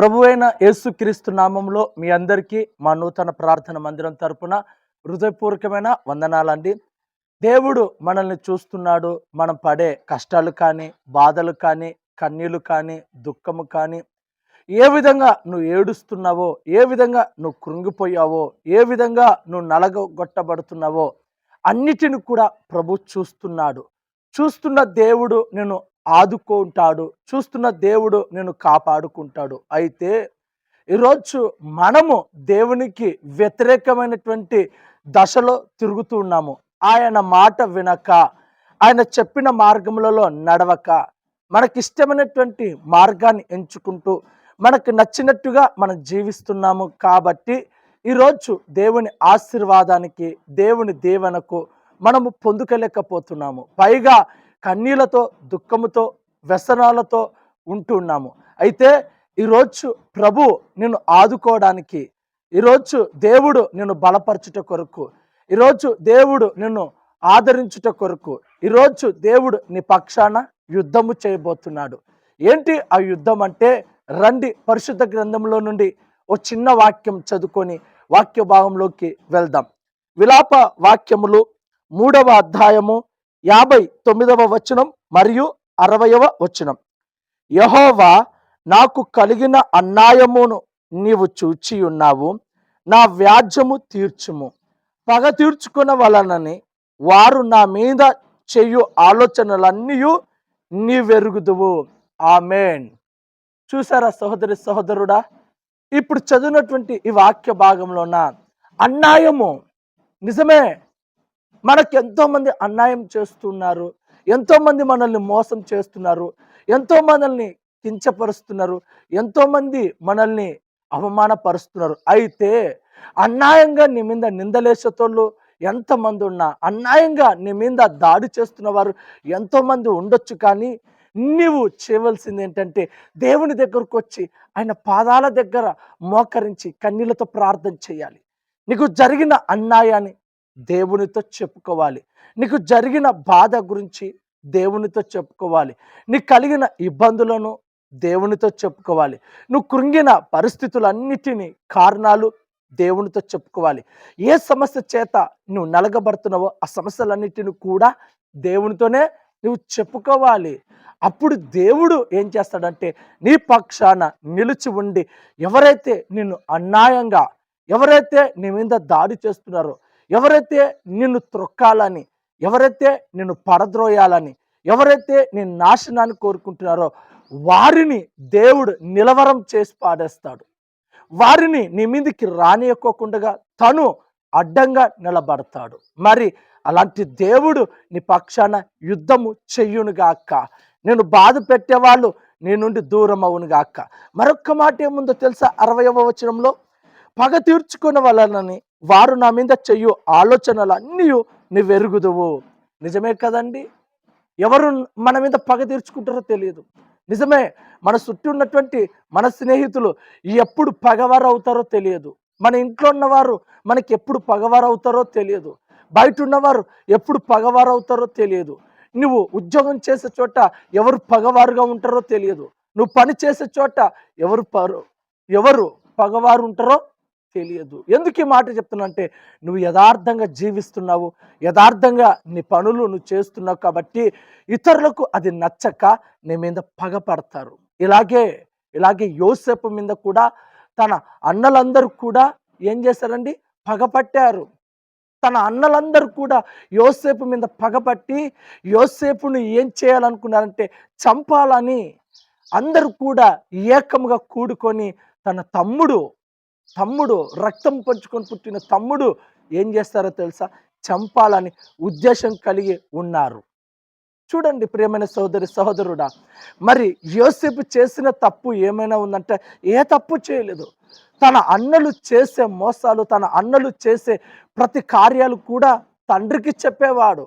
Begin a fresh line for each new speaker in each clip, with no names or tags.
ప్రభువైన అయిన యేసుక్రీస్తు నామంలో మీ అందరికీ మా నూతన ప్రార్థన మందిరం తరపున హృదయపూర్వకమైన వందనాలండి. దేవుడు మనల్ని చూస్తున్నాడు. మనం పడే కష్టాలు కానీ బాధలు కానీ కన్నీళ్ళు కానీ దుఃఖము కానీ ఏ విధంగా నువ్వు ఏడుస్తున్నావో ఏ విధంగా నువ్వు కృంగిపోయావో ఏ విధంగా నువ్వు నలగొట్టబడుతున్నావో అన్నిటిని కూడా ప్రభు చూస్తున్నాడు. చూస్తున్న దేవుడు నేను ఆదుకుంటాడు. చూస్తున్న దేవుడు నేను కాపాడుకుంటాడు. అయితే ఈరోజు మనము దేవునికి వ్యతిరేకమైనటువంటి దశలో తిరుగుతూ ఉన్నాము. ఆయన మాట వినక ఆయన చెప్పిన మార్గములలో నడవక మనకిష్టమైనటువంటి మార్గాన్ని ఎంచుకుంటూ మనకు నచ్చినట్టుగా మనం జీవిస్తున్నాము కాబట్టి ఈరోజు దేవుని ఆశీర్వాదానికి దేవుని దేవనకు మనము పొందుకలేకపోతున్నాము. పైగా కన్నీళ్ళతో దుఃఖముతో వ్యసనాలతో ఉంటూ ఉన్నాము. అయితే ఈరోజు ప్రభు నిన్ను ఆదుకోవడానికి ఈరోజు దేవుడు నిన్ను బలపరచుట కొరకు ఈరోజు దేవుడు నిన్ను ఆదరించుట కొరకు ఈరోజు దేవుడు నీ పక్షాన యుద్ధము చేయబోతున్నాడు. ఏంటి ఆ యుద్ధం అంటే రండి పరిశుద్ధ గ్రంథంలో నుండి ఓ చిన్న వాక్యం చదువుకొని వాక్య భాగంలోకి వెళ్దాం. విలాప వాక్యములు మూడవ అధ్యాయము యాభై తొమ్మిదవ వచనం మరియు అరవయవ వచనం. యహోవా నాకు కలిగిన అన్యాయమును నీవు చూచి ఉన్నావు. నా వ్యాజ్యము తీర్చుము. పగ తీర్చుకున్న వలనని వారు నా మీద చెయ్యు ఆలోచనలన్నీ నీవెరుగుదువు. ఆమెన్. చూసారా సహోదరి సహోదరుడా? ఇప్పుడు చదివినటువంటి ఈ వాక్య భాగంలోన అన్యాయము నిజమే మనకు ఎంతోమంది అన్యాయం చేస్తున్నారు ఎంతోమంది మనల్ని మోసం చేస్తున్నారు ఎంతో మనల్ని కించపరుస్తున్నారు ఎంతోమంది మనల్ని అవమానపరుస్తున్నారు. అయితే అన్యాయంగా నీ మీద నిందలేసేటోళ్ళు ఎంతమంది ఉన్నా అన్యాయంగా నీ మీద దాడి చేస్తున్న వారు ఎంతోమంది ఉండొచ్చు కానీ నీవు చేయవలసింది ఏంటంటే దేవుని దగ్గరకు వచ్చి ఆయన పాదాల దగ్గర మోకరించి కన్నీళ్ళతో ప్రార్థన చేయాలి. నీకు జరిగిన అన్యాయాన్ని దేవునితో చెప్పుకోవాలి. నీకు జరిగిన బాధ గురించి దేవునితో చెప్పుకోవాలి. నీకు కలిగిన ఇబ్బందులను దేవునితో చెప్పుకోవాలి. నువ్వు కృంగిన పరిస్థితులన్నిటినీ కారణాలు దేవునితో చెప్పుకోవాలి. ఏ సమస్య చేత నువ్వు నలగబడుతున్నావో ఆ సమస్యలన్నిటిని కూడా దేవునితోనే నువ్వు చెప్పుకోవాలి. అప్పుడు దేవుడు ఏం చేస్తాడంటే నీ పక్షాన నిలిచి ఉండి ఎవరైతే నిన్ను అన్యాయంగా ఎవరైతే నీ మీద దాడి చేస్తున్నారో ఎవరైతే నిన్ను త్రొక్కాలని ఎవరైతే నిన్ను పడద్రోయాలని ఎవరైతే నీ నాశనాన్ని కోరుకుంటున్నారో వారిని దేవుడు నిలవరం చేసి పాడేస్తాడు వారిని నీ మీదకి రానియకోకుండా తను అడ్డంగా నిలబడతాడు. మరి అలాంటి దేవుడు నీ పక్షాన యుద్ధము చెయ్యునుగాక నేను బాధ పెట్టేవాళ్ళు నీ నుండి దూరం అవునుగాక మరొక్క మాట ఏముందో తెలుసా? అరవయవ వచనంలో పగ తీర్చుకున్న వాళ్ళని వారు నా మీద చెయ్యు ఆలోచనలు అన్నీ నువ్వెరుగుదువు. నిజమే కదండి? ఎవరు మన మీద పగ తీర్చుకుంటారో తెలియదు. నిజమే మన చుట్టూ ఉన్నటువంటి మన స్నేహితులు ఎప్పుడు పగవారు అవుతారో తెలియదు. మన ఇంట్లో ఉన్నవారు మనకి ఎప్పుడు పగవారు అవుతారో తెలియదు. బయట ఉన్నవారు ఎప్పుడు పగవారు అవుతారో తెలియదు. నువ్వు ఉద్యోగం చేసే చోట ఎవరు పగవారుగా ఉంటారో తెలియదు. నువ్వు పని చేసే చోట ఎవరు పరు ఎవరు పగవారు ఉంటారో తెలియదు. ఎందుకు ఈ మాట చెప్తున్నానంటే నువ్వు యథార్థంగా జీవిస్తున్నావు యథార్థంగా నీ పనులు నువ్వు చేస్తున్నావు కాబట్టి ఇతరులకు అది నచ్చక నీ మీద పగపడతారు ఇలాగే ఇలాగే యోసేపు మీద కూడా తన అన్నలందరూ కూడా ఏం చేశారండి? పగపట్టారు తన అన్నలందరూ కూడా యోసేపు మీద పగపట్టి యోసేపును ఏం చేయాలనుకున్నారంటే చంపాలని అందరూ కూడా ఏకముగా కూడుకొని తన తమ్ముడు తమ్ముడు రక్తం పంచుకొని పుట్టిన తమ్ముడు ఏం చేస్తారో తెలుసా? చంపాలని ఉద్దేశం కలిగి ఉన్నారు. చూడండి ప్రియమైన సోదరి సహోదరుడా మరి యోసేపు చేసిన తప్పు ఏమైనా ఉందంటే ఏ తప్పు చేయలేదు. తన అన్నలు చేసే మోసాలు తన అన్నలు చేసే ప్రతి కార్యాలు కూడా తండ్రికి చెప్పేవాడు.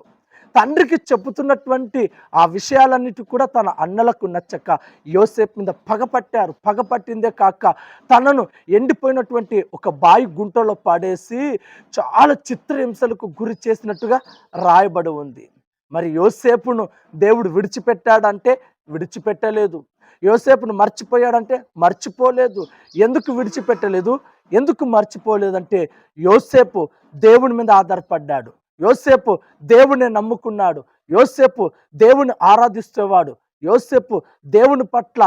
తండ్రికి చెబుతున్నటువంటి ఆ విషయాలన్నిటి కూడా తన అన్నలకు నచ్చక యోసేపు మీద పగపట్టారు పగపట్టిందే కాక తనను ఎండిపోయినటువంటి ఒక బాయి గుంటలో పాడేసి చాలా చిత్రహింసలకు గురి చేసినట్టుగా రాయబడి ఉంది. మరి యోసేపును దేవుడు విడిచిపెట్టాడంటే విడిచిపెట్టలేదు. యోసేపును మర్చిపోయాడంటే మర్చిపోలేదు. ఎందుకు విడిచిపెట్టలేదు? ఎందుకు మర్చిపోలేదంటే యోసేపు దేవుని మీద ఆధారపడ్డాడు. యోసేపు దేవుని నమ్ముకున్నాడు. యోసేపు దేవుని ఆరాధిస్తేవాడు యోసేపు దేవుని పట్ల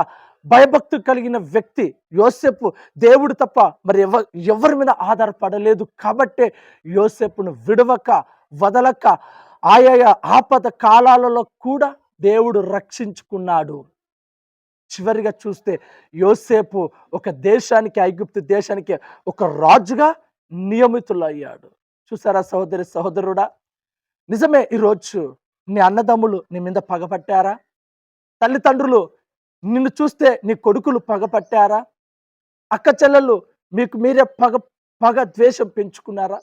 భయభక్తి కలిగిన వ్యక్తి. యోసేపు దేవుడు తప్ప మరి ఎవ ఎవరి మీద ఆధారపడలేదు కాబట్టే యోసేపును విడవక వదలక ఆయా ఆపద కాలాలలో కూడా దేవుడు రక్షించుకున్నాడు. చివరిగా చూస్తే యోసేపు ఒక దేశానికి ఐగుప్తు దేశానికి ఒక రాజుగా నియమితులయ్యాడు. చూసారా సహోదరి సహోదరుడా? నిజమే ఈరోజు నీ అన్నదమ్ములు నీ మీద పగపట్టారా? తల్లిదండ్రులు నిన్ను చూస్తే నీ కొడుకులు పగపట్టారా? అక్క చెల్లెళ్ళు మీకు మీరే పగ పగ ద్వేషం పెంచుకున్నారా?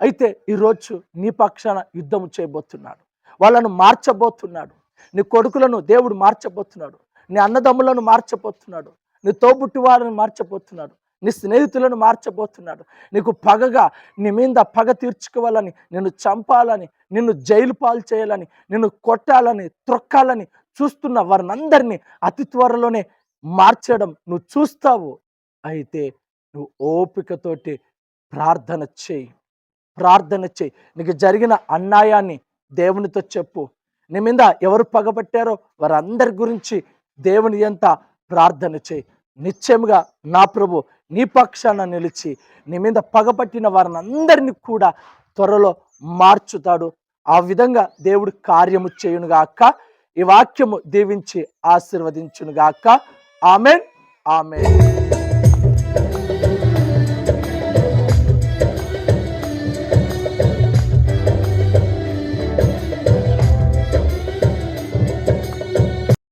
అయితే ఈరోజు నీ పక్షాన యుద్ధం చేయబోతున్నాడు. వాళ్ళను మార్చబోతున్నాడు. నీ కొడుకులను దేవుడు మార్చబోతున్నాడు. నీ అన్నదమ్ములను మార్చబోతున్నాడు. నీ తోబుట్టి వారిని మార్చబోతున్నాడు. నీ స్నేహితులను మార్చబోతున్నాడు. నీకు పగగా నీ మీద పగ తీర్చుకోవాలని నిన్ను చంపాలని నిన్ను జైలు పాలు చేయాలని నిన్ను కొట్టాలని త్రొక్కాలని చూస్తున్న వారినందరినీ అతి త్వరలోనే మార్చడం నువ్వు చూస్తావు. అయితే నువ్వు ఓపికతోటి ప్రార్థన చేయి. ప్రార్థన చేయి. నీకు జరిగిన అన్యాయాన్ని దేవునితో చెప్పు. నీ మీద ఎవరు పగబట్టారో వారందరి గురించి దేవుని ఎంత ప్రార్థన చేయి. నిశ్చయముగా నా ప్రభు నీ పక్షాన నిలిచి నీ మీద పగపట్టిన వారిని అందరినీ కూడా త్వరలో మార్చుతాడు. ఆ విధంగా దేవుడు కార్యము చేయునుగాక ఈ వాక్యము దీవించి ఆశీర్వదించునుగాక ఆమెన్. ఆమెన్.